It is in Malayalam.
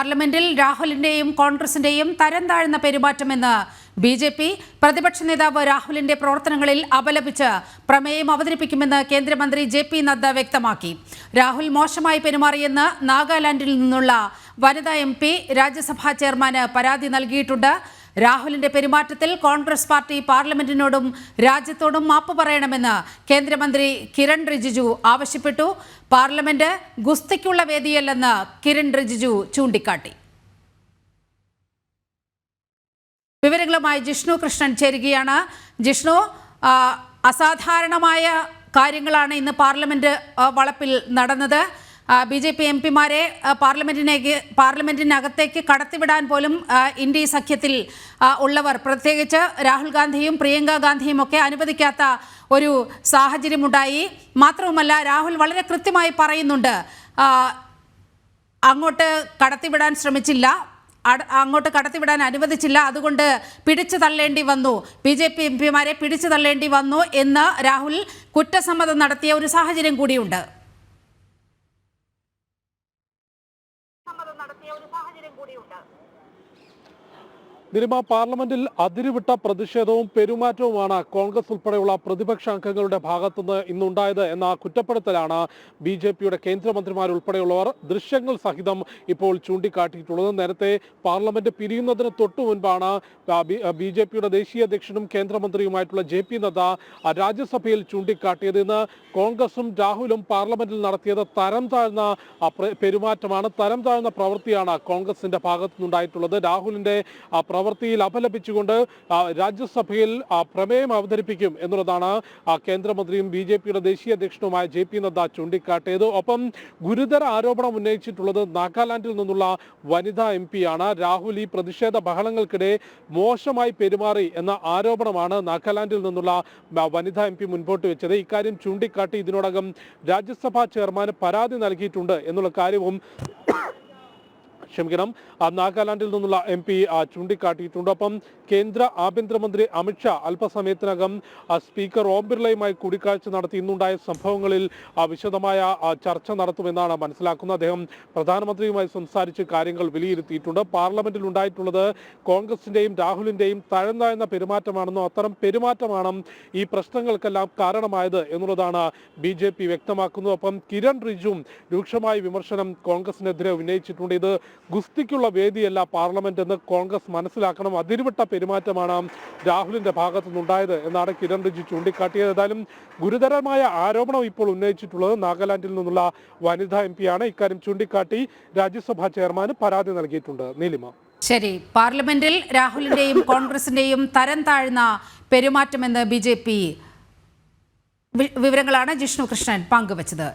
പാർലമെന്റിൽ രാഹുലിന്റെയും കോൺഗ്രസിന്റെയും തരം താഴ്ന്ന പെരുമാറ്റമെന്ന് ബി ജെ പി പ്രതിപക്ഷ നേതാവ് രാഹുലിന്റെ പ്രവർത്തനങ്ങളിൽ അപലപിച്ച് പ്രമേയം അവതരിപ്പിക്കുമെന്ന് കേന്ദ്രമന്ത്രി ജെ പി നദ്ദ വ്യക്തമാക്കി. രാഹുൽ മോശമായി പെരുമാറിയെന്ന് നാഗാലാൻഡിൽ നിന്നുള്ള വനിതാ എം പി രാജ്യസഭാ ചെയർമാന് പരാതി നൽകിയിട്ടുണ്ട്. രാഹുലിന്റെ പെരുമാറ്റത്തിൽ കോൺഗ്രസ് പാർട്ടി പാർലമെന്റിനോടും രാജ്യത്തോടും മാപ്പ് പറയണമെന്ന് കേന്ദ്രമന്ത്രി കിരൺ റിജിജു ആവശ്യപ്പെട്ടു. പാർലമെന്റ് ഗുസ്തിക്കുള്ള വേദിയല്ലെന്ന് കിരൺ റിജിജു ചൂണ്ടിക്കാട്ടി. വിവരങ്ങളുമായി ജിഷ്ണു കൃഷ്ണൻ ചേരുകയാണ്. ജിഷ്ണു അസാധാരണമായ കാര്യങ്ങളാണ് ഇന്ന് പാർലമെന്റ് വളപ്പിൽ നടന്നത്. ബി ജെ പി എം പിമാരെ പാർലമെന്റിനേക്ക് പാർലമെന്റിനകത്തേക്ക് കടത്തിവിടാൻ പോലും ഇന്ത്യ സഖ്യത്തിൽ ഉള്ളവർ. പ്രത്യേകിച്ച് രാഹുൽ ഗാന്ധിയും പ്രിയങ്ക ഗാന്ധിയും ഒക്കെ അനുവദിക്കാത്ത ഒരു സാഹചര്യമുണ്ടായി. മാത്രവുമല്ല രാഹുൽ വളരെ കൃത്യമായി പറയുന്നുണ്ട് അങ്ങോട്ട് കടത്തിവിടാൻ ശ്രമിച്ചില്ല അങ്ങോട്ട് കടത്തിവിടാൻ അനുവദിച്ചില്ല അതുകൊണ്ട് പിടിച്ചു തള്ളേണ്ടി വന്നു. ബി ജെ പി എം പിമാരെ പിടിച്ചു തള്ളേണ്ടി വന്നു എന്ന് രാഹുൽ കുറ്റസമ്മതം നടത്തിയ ഒരു സാഹചര്യം കൂടിയുണ്ട്. നടത്തിയ ഒരു സാഹചര്യം കൂടിയുണ്ട്. നിരുമ പാർലമെന്റിൽ അതിരുവിട്ട പ്രതിഷേധവും പെരുമാറ്റവുമാണ് കോൺഗ്രസ് ഉൾപ്പെടെയുള്ള പ്രതിപക്ഷ അംഗങ്ങളുടെ ഭാഗത്തുനിന്ന് ഇന്നുണ്ടായത് എന്ന കുറ്റപ്പെടുത്തലാണ് ബി ജെ പിയുടെ കേന്ദ്രമന്ത്രിമാരുൾപ്പെടെയുള്ളവർ ദൃശ്യങ്ങൾ സഹിതം ഇപ്പോൾ ചൂണ്ടിക്കാട്ടിയിട്ടുള്ളത്. നേരത്തെ പാർലമെന്റ് പിരിയുന്നതിന് തൊട്ടു മുൻപാണ് ബി ജെ പിയുടെ ദേശീയ അധ്യക്ഷനും കേന്ദ്രമന്ത്രിയുമായിട്ടുള്ള ജെ പി നദ്ദ രാജ്യസഭയിൽ ചൂണ്ടിക്കാട്ടിയത്. ഇന്ന് കോൺഗ്രസും രാഹുലും പാർലമെന്റിൽ നടത്തിയത് തരം താഴ്ന്ന പെരുമാറ്റമാണ് തരം താഴ്ന്ന പ്രവൃത്തിയാണ് കോൺഗ്രസിന്റെ ഭാഗത്തുനിന്നുണ്ടായിട്ടുള്ളത്. രാഹുലിന്റെ പ്രവൃത്തിയിൽ അപലപിച്ചുകൊണ്ട് രാജ്യസഭയിൽ പ്രമേയം അവതരിപ്പിക്കും എന്നുള്ളതാണ് കേന്ദ്രമന്ത്രിയും ബി ജെ പിയുടെ ദേശീയ അധ്യക്ഷനുമായ ജെ പി നദ്ദ ചൂണ്ടിക്കാട്ടിയത്. ഒപ്പം ഗുരുതര ആരോപണം ഉന്നയിച്ചിട്ടുള്ളത് നാഗാലാൻഡിൽ നിന്നുള്ള വനിതാ എം ആണ് രാഹുൽ ഈ പ്രതിഷേധ ബഹളങ്ങൾക്കിടെ മോശമായി പെരുമാറി എന്ന ആരോപണമാണ് നാഗാലാൻഡിൽ നിന്നുള്ള വനിതാ എം മുൻപോട്ട് വെച്ചത്. ഇക്കാര്യം ചൂണ്ടിക്കാട്ടി ഇതിനോടകം രാജ്യസഭാ ചെയർമാന് പരാതി നൽകിയിട്ടുണ്ട് എന്നുള്ള കാര്യവും ക്ഷമിക്കണം. നാഗാലാൻഡിൽ നിന്നുള്ള എം പി ചൂണ്ടിക്കാട്ടിയിട്ടുണ്ട്. ഒപ്പം കേന്ദ്ര ആഭ്യന്തരമന്ത്രി അമിത്ഷാ അല്പസമയത്തിനകം സ്പീക്കർ ഓം ബിർളയുമായി കൂടിക്കാഴ്ച നടത്തി. ഇന്നുണ്ടായ സംഭവങ്ങളിൽ വിശദമായ ചർച്ച നടത്തുമെന്നാണ് മനസ്സിലാക്കുന്നത്. അദ്ദേഹം പ്രധാനമന്ത്രിയുമായി സംസാരിച്ച് കാര്യങ്ങൾ വിലയിരുത്തിയിട്ടുണ്ട്. പാർലമെന്റിൽ ഉണ്ടായിട്ടുള്ളത് കോൺഗ്രസിന്റെയും രാഹുലിന്റെയും തഴந்தாഴ്ന്ന പെരുമാറ്റമാണെന്നോ അത്തരം പെരുമാറ്റമാണ് ഈ പ്രശ്നങ്ങൾക്കെല്ലാം കാരണമായത് എന്നുള്ളതാണ് ബി ജെ പി വ്യക്തമാക്കുന്നത്. ഒപ്പം കിരൺ റിജുവും രൂക്ഷമായ വിമർശനം കോൺഗ്രസിനെതിരെ ഉന്നയിച്ചിട്ടുണ്ട്. ഇത് ഗുസ്തിക്കുള്ള വേദിയല്ല പാർലമെന്റ് എന്ന് കോൺഗ്രസ് മനസ്സിലാക്കണം. അതിരുവിട്ട പെരുമാറ്റമാണ് രാഹുലിന്റെ ഭാഗത്തു നിന്നുണ്ടായത് എന്നാണ് കിരൺ റിജു ചൂണ്ടിക്കാട്ടിയത്. ഏതായാലും ഗുരുതരമായ ആരോപണം ഇപ്പോൾ ഉന്നയിച്ചിട്ടുള്ളത് നാഗാലാൻഡിൽ നിന്നുള്ള വനിതാ എം പിയാണ് ഇക്കാര്യം ചൂണ്ടിക്കാട്ടി രാജ്യസഭാ ചെയർമാന് പരാതി നൽകിയിട്ടുണ്ട്. നീലിമ. ശരി പാർലമെന്റിൽ രാഹുലിന്റെയും കോൺഗ്രസിന്റെയും തരം താഴ്ന്ന പെരുമാറ്റമെന്ന് ബി ജെ പി വിവരങ്ങളാണ് ജിഷ്ണു കൃഷ്ണൻ പങ്കുവച്ചത്.